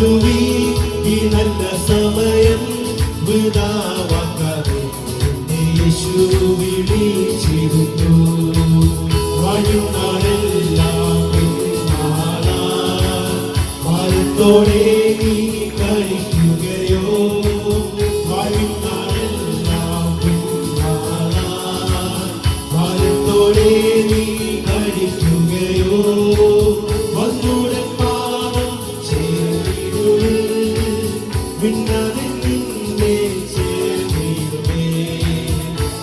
തരുവി ഈ നല്ല സമയം വിതാവാക്കു വിളിച്ചിരുന്നു. വായുന്നാളെല്ലാം മരത്തോടെ നീ കഴിക്കുകയോ? വായുന്നാളെല്ലാം മരത്തോടെ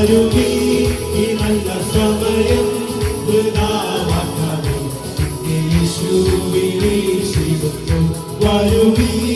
വരുവി ഈ നല്ല സമയം You.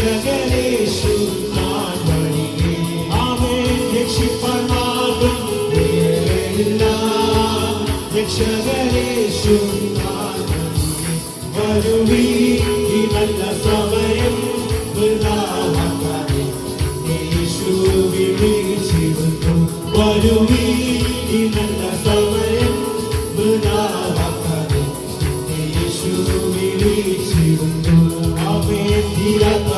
രക്ഷകരേശു നാടണിയെ അവൻ രക്ഷിപ്പാൻ മാർഗം വേറെയില്ല രക്ഷകരേശു നാടണിയെ വരുവി ഈ നല്ല സമയം വൃതാവാക്കാതെ യേശുവി വീഴ്ചിരുന്നു വരുവി ഈ നല്ല സമയം വൃതാവാക്കാതെ യേശുവി വീഴ്ചിരുന്നു അവൻ തീരാത്ത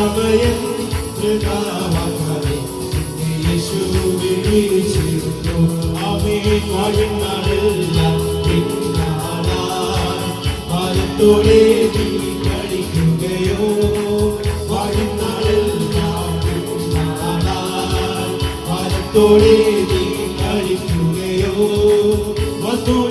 ഹൃദയം യേശു വിളിച്ചിരുന്നു അവേ വാഴുന്നതെല്ലാം പരത്തോടെ നീ കളിക്കുകയോ വാഴുന്നതെല്ലാം പരത്തോടെ നീ കളിക്കുകയോ വസ്തു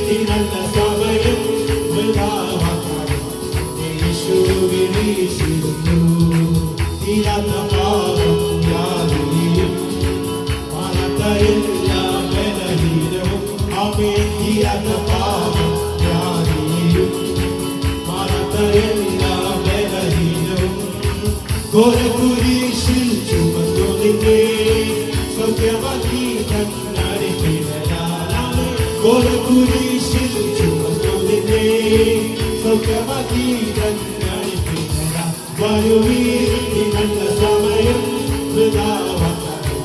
ഘോരകുരിശിൽ ചുമന്നു നിന്നെ സൗഖ്യമാക്കി കണ്ണടിപ്പിടലാണ് ഘോരകുരിശിൽ ചുമന്നു നിന്നെ സൗഖ്യമാക്കി കണ്ണടിപ്പിടല വരുവീ നല്ല സമയം വൃതാവാക്കാതെ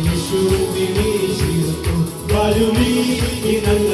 യേശു വിളിച്ചിരുന്നു വരുവീ ഈ നല്ല